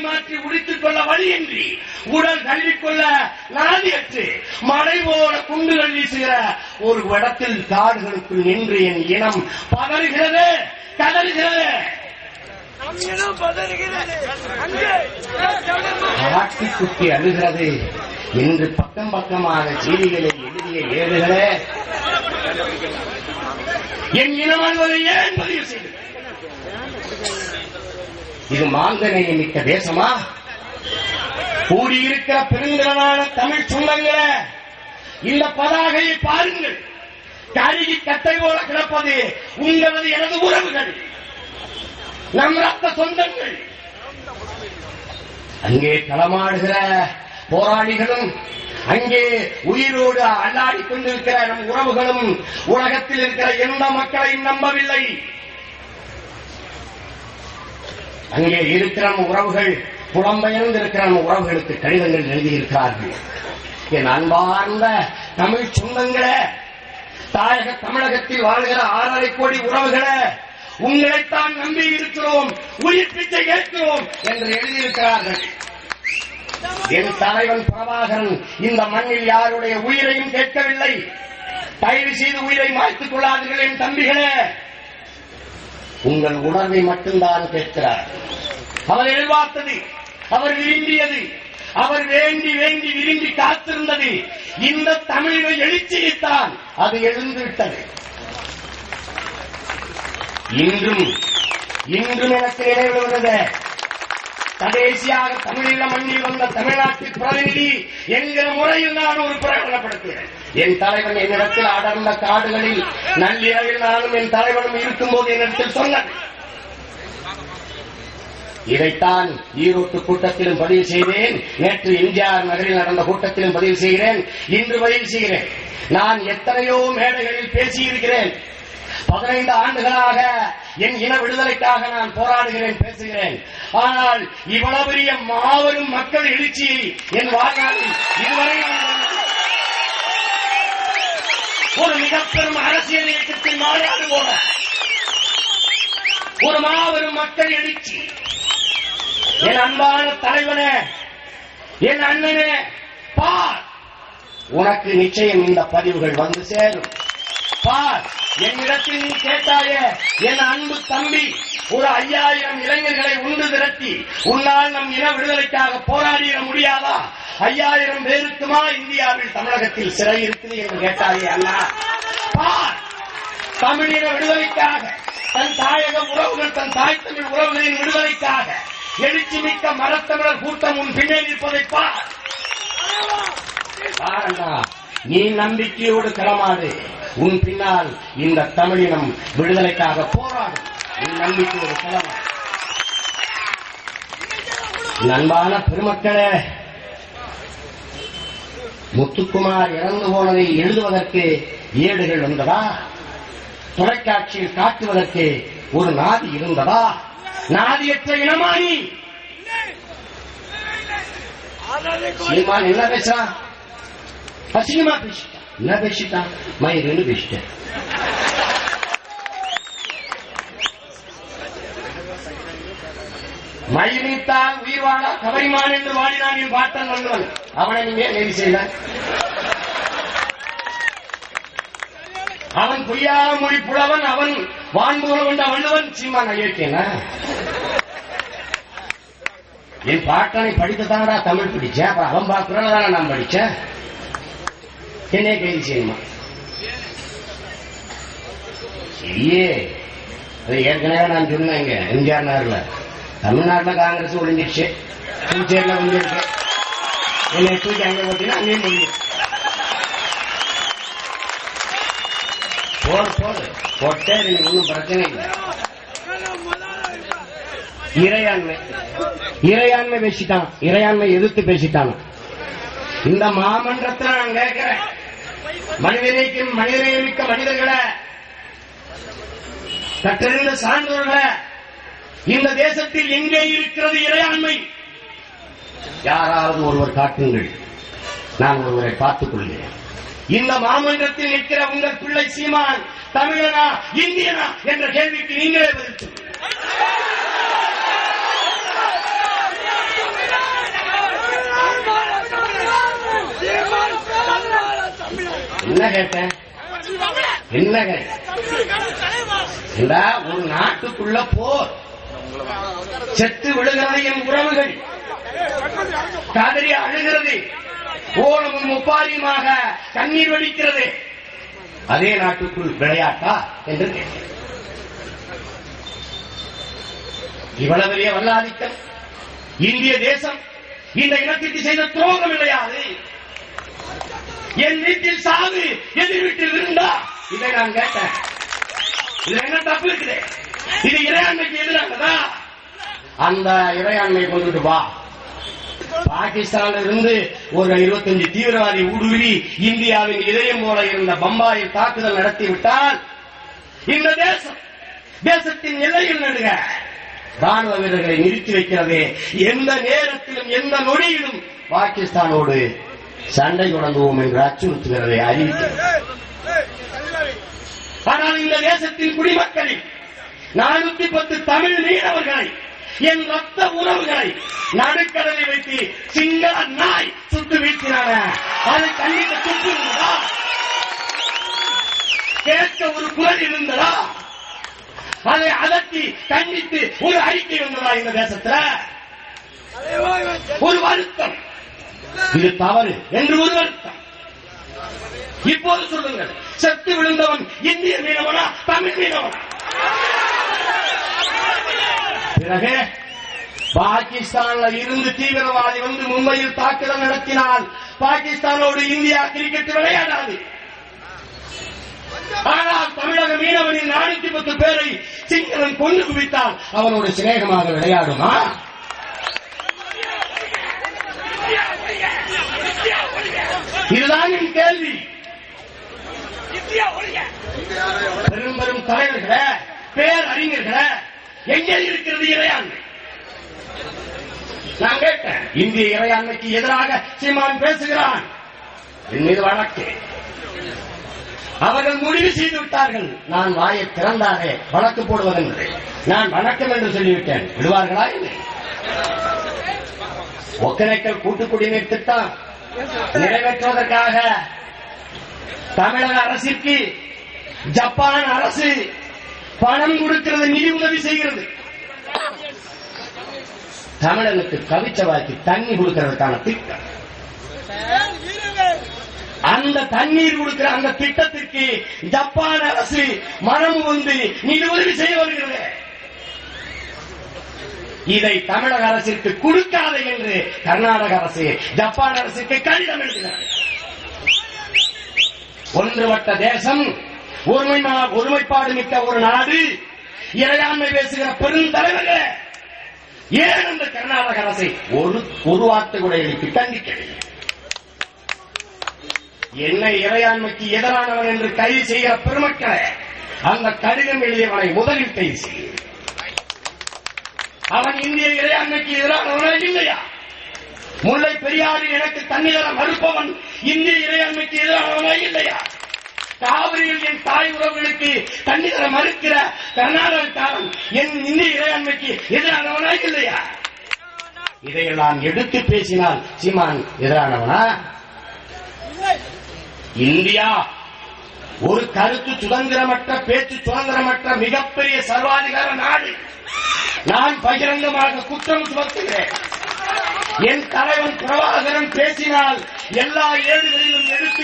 மாற்றி உடித்துக் கொள்ள வழியின்றி உடல் தள்ளிக்கொள்ள நாதியற்று. மழை போல குண்டுகள் வீசுகிற ஒரு இடத்தில் காடுகளுக்குள் நின்று என் இனம் பதறுகிறது கதறுகிறது. ஆட்டிக்குட்டி அழுகிறது. இன்று பக்கம் பக்கமாக செய்திகளை எழுதிய ஏடுகளே என் இனம் அழுவதை ஏன் பதிவு செய்தது? இது மாங்கனையை மிக்க தேசமா? கூடியிருக்கிற பெருந்திரளான தமிழ் சொந்தங்களே இந்த பதாகையை பாருங்கள். கருகி கட்டை போல கிடப்பது உங்களது எனது உறவுகள் நம் ரத்த சொந்தங்கள். அங்கே களமாடுகிற போராளிகளும் அங்கே உயிரோடு அல்லாடி கொண்டிருக்கிற நம் உறவுகளும் உலகத்தில் இருக்கிற எந்த மக்களையும் நம்பவில்லை. அங்கே இருக்கிற உறவுகள் புலம்பெயர்ந்திருக்கிற உறவுகளுக்கு கடிதங்கள் எழுதியிருக்கிறார்கள். என் அன்பார்ந்த தமிழ் சொந்தங்களே தாயக தமிழகத்தில் வாழ்கிற ஆறரை கோடி உறவுகளை உங்களைத்தான் நம்பி இருக்கிறோம் உயிர் பிச்சை கேட்கிறோம் என்று எழுதியிருக்கிறார்கள். என் தலைவன் பிரபாகரன் இந்த மண்ணில் யாருடைய உயிரையும் கேட்கவில்லை. தயவு செய்து உயிரை மாய்த்துக் கொள்ளாதீர்கள் என் தம்பிகளே. உங்கள் உணர்வை மட்டும்தான் கேட்கிறார். அவர் எதிர்பார்த்தது அவர் விரும்பியது அவர் வேண்டி வேண்டி விரும்பி காத்திருந்தது இந்த தமிழக எழுச்சியைத்தான் அது எழுந்துவிட்டது. இன்றும் இன்றும் எனக்கு நினைவு வருகிறது கடைசியாக தமிழீழ மண்ணில் வந்த தமிழ்நாட்டு பிரதிநிதி என்கிற முறையில் நான் ஒரு பிரகடனப்படுத்துகிறேன் என் தலைவன் என்னிடத்தில் அடர்ந்த காடுகளில் நள்ளிரவில் நானும் என் தலைவனும் இருக்கும்போது என்னிடத்தில் சொன்னது இதைத்தான் ஈரோட்டு கூட்டத்திலும் பதிவு செய்தேன். நேற்று எம்ஜிஆர் நகரில் நடந்த கூட்டத்திலும் பதிவு செய்கிறேன். இன்று பதிவு செய்கிறேன். நான் எத்தனையோ மேடைகளில் பேசியிருக்கிறேன். பதினைந்து ஆண்டுகளாக என் இன விடுதலைக்காக நான் போராடுகிறேன் பேசுகிறேன். ஆனால் இவ்வளவு பெரிய மாபெரும் மக்கள் எழுச்சியை என் வாழ்நாளில் இதுவரை நான் ஒரு மிகப்பெரும் அரசியல் இயக்கத்தில் மாறாது போல. ஒரு மாபெரும் மக்கள் எழுச்சி. என் அன்பான தலைவனே என் அண்ணனே பார். உனக்கு நிச்சயம் இந்த பதிவுகள் வந்து சேரும். பார். என்னிடத்தில் நீ கேட்டாயே என் அன்பு தம்பி ஒரு ஐயாயிரம் இளைஞர்களை உண்டு திரட்டி உன்னால் நம் இன விடுதலைக்காக போராடிட முடியாதா? ஐயாயிரம் பேருக்குமா இந்தியாவில் தமிழகத்தில் சிறை இருக்குது என்று கேட்டாரே அண்ணா தமிழின விடுதலைக்காக தன் தாயக உறவுகள் தன் தாய் தமிழ் உறவுகளின் விடுதலைக்காக எழுச்சி மிக்க மரத்தமிழர் கூட்டம் உன் பின்னே நிற்பதை பார். நீ நம்பிக்கையோடு கிளமாது உன் பின்னால் இந்த தமிழினம் விடுதலைக்காக போராடும். நீ நம்பிக்கையோடு கிளமா நண்பான பெருமக்களே முத்துக்குமார் இறந்து போனதை எழுதுவதற்கு ஏடுகள் வந்ததா? தொலைக்காட்சியில் காட்டுவதற்கு ஒரு நாதி இருந்ததா? நாதியற்ற இனமானி! சீமான் என்ன பேசுறான் அசிங்கமா பேசிட்டான் என்ன பேசிட்டான் மயிர்னு பேசிட்டேன். மயிலித்தால் உயிர் கவரிமான் என்று வாடினான் என் பாட்டன் வந்தவன் அவனை நீங்க நெறி செய்த? அவன் பொய்யாக மொழி புலவன் அவன் வான்போல கொண்ட வல்லவன் சீமா நான் இருக்கேனா என் பாட்டனை படித்ததானடா தமிழ் படிச்சேன் அப்ப அவன் பார்க்கறதான தானே நான் படிச்சேன்? என்னைய கேள்வி செய்யுமா? சரியே. அது ஏற்கனவே நான் சொன்னேன் இங்க எம்ஜிஆர் நகர்ல தமிழ்நாட்டில் காங்கிரஸ் ஒழிஞ்சிருச்சு. புதுச்சேரியில் ஒழிஞ்சிருக்கு. என்னை தூக்கி அங்க போட்டீங்கன்னா அங்கேயும் முடியும் போடு போடு. போட்டே நீங்க ஒன்றும் பிரச்சனை இல்லை. இறையாண்மை. இறையாண்மை பேசிட்டான். இறையாண்மை எதிர்த்து பேசிட்டான். இந்த மாமன்றத்தில் நான் கேட்கிறேன். மனிதனைக்கும் மனிதனை மிக்க மனிதர்களை கற்றறிந்த சான்றோர்களே இந்த தேசத்தில் எங்கே இருக்கிறது இறையாண்மை? யாராவது ஒருவர் காட்டுங்கள். நான் ஒருவரை பார்த்துக் கொள்கிறேன். இந்த மாமன்றத்தில் நிற்கிற உங்கள் பிள்ளை சீமான் தமிழனா இந்தியனா என்ற கேள்விக்கு நீங்களே பதில் என்ன கேட்டேன்? என்ன கேட்டேன்? ஒரு நாட்டுக்குள்ள போர். செத்து விழுகிறது என் உறவுகள். காதலி அழுகிறது. ஓணமும் முப்பாரியுமாக கண்ணீர் வடிக்கிறது. அதே நாட்டுக்குள் விளையாட்டா என்று கேட்டேன். இவ்வளவு பெரிய வல்லாதிக்கம். இந்திய தேசம் இந்த இனத்திற்கு செய்த துரோகம் இல்லையாது என் வீட்டில் சாவு எதிர் வீட்டில் இருந்தா இதை நான் கேட்டேன். இதுல என்ன தப்பு இருக்குது? இது இறையாண்மைக்கு எதிரானதா அந்த இறையாண்மை கொண்டுட்டு வா. பாகிஸ்தான்ல இருந்து ஒரு இருபத்தஞ்சு தீவிரவாதி ஊடுருவி இந்தியாவின் இதயம் போல இருந்த பம்பாயில் தாக்குதல் நடத்திவிட்டால் இந்த தேசம் தேசத்தின் எல்லையில் நடுக ராணுவ வீரர்களை நிறுத்தி வைக்கிறது எந்த நேரத்திலும் எந்த நொடியிலும் பாகிஸ்தானோடு சண்டை தொடங்குவோம் என்று அச்சுறுத்துகிறதை அறிவிக்கிறது ஆனால் இந்த தேசத்தின் குடிமக்களில் நானூத்தி பத்து தமிழ் மீனவர்களை என் ரத்த உறவுகளை நடுக்கடலை வைத்து சிங்கள நாய் சுட்டு வீழ்த்தினான அது கண்டித்த சுட்டு இருந்ததா? கேட்க ஒரு குரல் இருந்ததா? அதை அதட்டி கண்டித்து ஒரு அறிக்கை வந்ததா இந்த தேசத்துல? ஒரு வருத்தம். இது தவறு என்று ஒரு வருத்தம். இப்போது சொல்லுங்கள். செத்து விழுந்தவன் இந்திய மீனவனா தமிழ் மீனவனா? பிறகு பாகிஸ்தான்ல இருந்து தீவிரவாதி வந்து மும்பையில் தாக்குதல் நடத்தினால் பாகிஸ்தானோடு இந்தியா கிரிக்கெட் விளையாடாது. ஆனால் தமிழக மீனவனின் நானூத்தி பத்து பேரை சிங்களன் கொண்டு குவித்தால் அவனோட சிநேகமாக விளையாடுமா? இதுதான் என் கேள்வி. பெரும் பெரும் தலைவர்களே பேரறிஞர்களே எங்கே இருக்கிறது இறையாண்மை? நான் கேட்டேன். இந்திய இறையாண்மைக்கு எதிராக சீமான் பேசுகிறான். என் மீது வழக்கு. அவர்கள் முடிவு செய்து விட்டார்கள். நான் வாயை திறந்தாரே வழக்கு போடுவதென்று. நான் வணக்கம் என்று சொல்லிவிட்டேன். விடுவார்களா இல்லை? ஒக்கனைக்கல் கூட்டு குடிநீர் திட்டம் நிறைவேற்றுவதற்காக தமிழக அரசிற்கு ஜப்பான் அரசு பணம் கொடுக்கிறது நிதி உதவி செய்கிறது. தமிழனுக்கு கவிச்சவாய்க்கு தண்ணி கொடுக்கிறதுக்கான திட்டம். அந்த தண்ணீர் கொடுக்கிற அந்த திட்டத்திற்கு ஜப்பான் அரசு மனம் வந்து நிதி உதவி செய்ய வருகிறது. இதை தமிழக அரசிற்கு கொடுக்காது என்று கர்நாடக அரசு ஜப்பான் அரசுக்கு கடிதம் எழுதினார் ஒன்றுபட்ட தேசம் ஒருமை ஒருமைப்பாடு மிக்க ஒரு நாடு. இறையாண்மை பேசுகிற பெருந்தலைவர்கள் ஏன் அந்த கர்நாடக அரசை ஒரு ஒரு வார்த்தை கூட எழுப்பி கண்டிக்கவில்லை என்னை இறையாண்மைக்கு எதிரானவன் என்று கைது செய்கிற பெருமக்களை அந்த கடிதம் எழுதியவனை முதலில் கைது செய்ய அவன் இந்திய இறையாண்மைக்கு எதிரானவனா இல்லையா? முல்லை பெரியாறு எனக்கு தண்ணீர மறுப்பவன் இந்திய இறையாண்மைக்கு எதிரானவனா இல்லையா? காவிரியில் என் தாய் உறவுகளுக்கு தண்ணீர மறுக்கிற கர்நாடகக்காரன் என் இந்திய இறையாண்மைக்கு எதிரானவனா இல்லையா? இதையெல்லாம் எடுத்து பேசினால் சீமான் எதிரானவனா? இந்தியா ஒரு கருத்து சுதந்திரமற்ற பேச்சு சுதந்திரமற்ற மிகப்பெரிய சர்வாதிகார நாடு. நான் பகிரங்கமாக குற்றம் சுமத்துகிறேன். என் தலைவன் பிரபாகரன் பேசினால் எல்லா ஏடுகளிலும் எடுத்து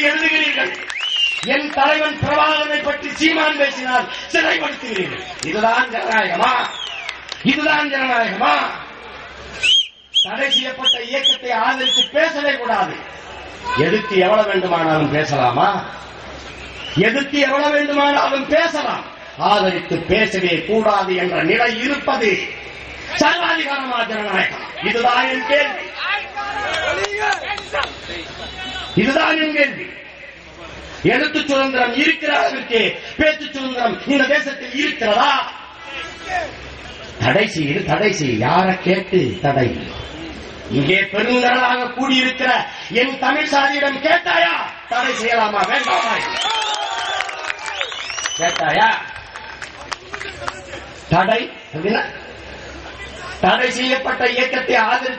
என் தலைவன் பிரபாகரனை பற்றி சீமான் பேசினால் சிறைப்படுத்துகிறீர்கள் இதுதான் ஜனநாயகமா? இதுதான் ஜனநாயகமா? தடை செய்யப்பட்ட இயக்கத்தை ஆதரித்து பேசவே கூடாது. எதிர்த்து எவ்வளவு வேண்டுமானாலும் பேசலாமா? எதிர்த்து எவ்வளவு வேண்டுமானாலும் பேசலாம். ஆதரித்து பேசவே கூடாது என்ற நிலை இருப்பது சர்வாதிகாரமா ஜனநாயகம்? இதுதான் என் கேள்வி. இதுதான் என் கேள்வி. எழுத்து சுதந்திரம் இருக்கிற அளவிற்கு பேச்சு சுதந்திரம் இந்த தேசத்தில் இருக்கிறதா? தடை செய்து தடை செய்ய யார கேட்டு தடை? இங்கே பெருந்தரலாக கூடியிருக்கிற என் தமிழ் சாதியிடம் கேட்டாயா? தடை செய்யலாமா வேண்டாமா? கேட்டாயா? தடை அப்படின்னா தடை செய்யப்பட்ட இயக்கத்தை ஆதரித்து